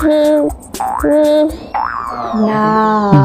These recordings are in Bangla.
嗯嗯。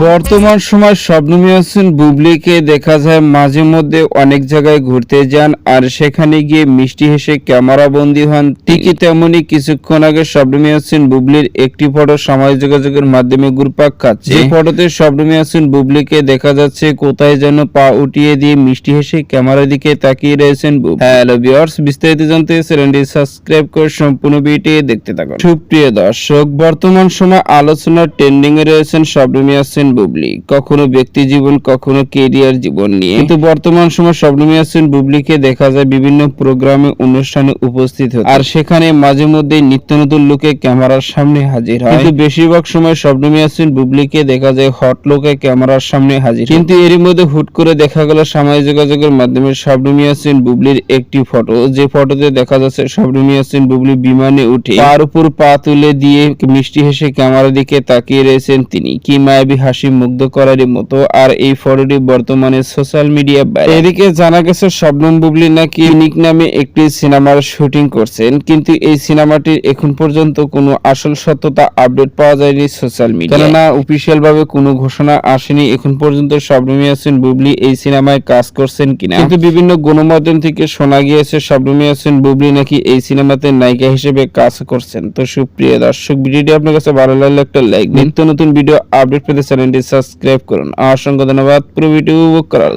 বর্তমান সময় শবনম ইয়াসিন বুবলিকে দেখা যায় মাঝে মধ্যে অনেক জায়গায় ঘুরতে যান আর সেখানে গিয়ে মিষ্টি হেসে ক্যামেরা বন্দী হন। ঠিকই তেমনি কিছুক্ষণ আগে শবনম ইয়াসিন বুবলির একটি ফটো সামাজিক যোগাযোগের মাধ্যমে ঘুরপাক খাচ্ছে। ফটোতে শবনম ইয়াসিন বুবলিকে দেখা যাচ্ছে কোথায় যেন পা উঠিয়ে দিয়ে মিষ্টি হেসে ক্যামেরার দিকে তাকিয়ে রয়েছেন হ্যালো ভিউয়ার্স বিস্তারিত জানতে চ্যানেলটি সাবস্ক্রাইব করে সম্পূর্ণ ভিডিওটি দেখতে থাকুন। সুপ্রিয় দর্শক বর্তমান সময় আলোচনার ট্রেন্ডিং এ রয়েছেন শবনম ইয়াসিন বুবলি। কখনো ব্যক্তি জীবন, কখনো কেরিয়ার জীবন নিয়ে। কিন্তু বর্তমান সময় শবনম ইয়াসিন বুবলিকে দেখা যায় বিভিন্ন প্রোগ্রামে, অনুষ্ঠানে উপস্থিত হতে। আর সেখানে মাঝে মধ্যে নিত্য নতুন লোকে ক্যামেরার সামনে হাজির হয়। কিন্তু বেশিরভাগ সময় শবনম ইয়াসিন বুবলিকে দেখা যায় হট লোকে ক্যামেরার সামনে হাজির কিন্তু এরই মধ্যে হুট করে দেখা গেল সামাজিক যোগাযোগের মাধ্যমে শবনম ইয়াসিন বুবলির একটি ফটো। যে ফটোতে দেখা যাচ্ছে শবনম ইয়াসিন বুবলি বিমানে উঠে। তার উপর পা তুলে দিয়ে মিষ্টি হেসে ক্যামেরার দিকে তাকিয়ে রয়েছেন তিনি। কি মায়াবী হাসি মুগ্ধ করারই মতো। আর এই ফটোটি বর্তমানে সোশ্যাল মিডিয়া এদিকে জানা গেছে, শবনম বুবলি নাকি নিক নামে একটি সিনেমার শুটিং করছেন। কিন্তু এই সিনেমাটির এখন পর্যন্ত কোনো আসল সত্যতা আপডেট পাওয়া যায়নি সোশ্যাল মিডিয়া কেননা অফিসিয়াল ভাবে কোনো ঘোষণা আসেনি। এখন পর্যন্ত শবনম ইয়াসিন বুবলি এই সিনেমায় কাজ করছেন কিনা। কিন্তু বিভিন্ন গণমাধ্যম থেকে শোনা গিয়েছে, শবনম ইয়াসিন বুবলি নাকি এই সিনেমাতে নায়িকা হিসেবে কাজ করছেন। তো সুপ্রিয় দর্শক, ভিডিওটি আপনার কাছে ভালো লাগলে একটা লাইক তো নতুন ভিডিও আপডেট পেতে চ্যানেলটি সাবস্ক্রাইব করুন অসংখ্য ধন্যবাদ পুরো ভিডিও উপভোগ করার।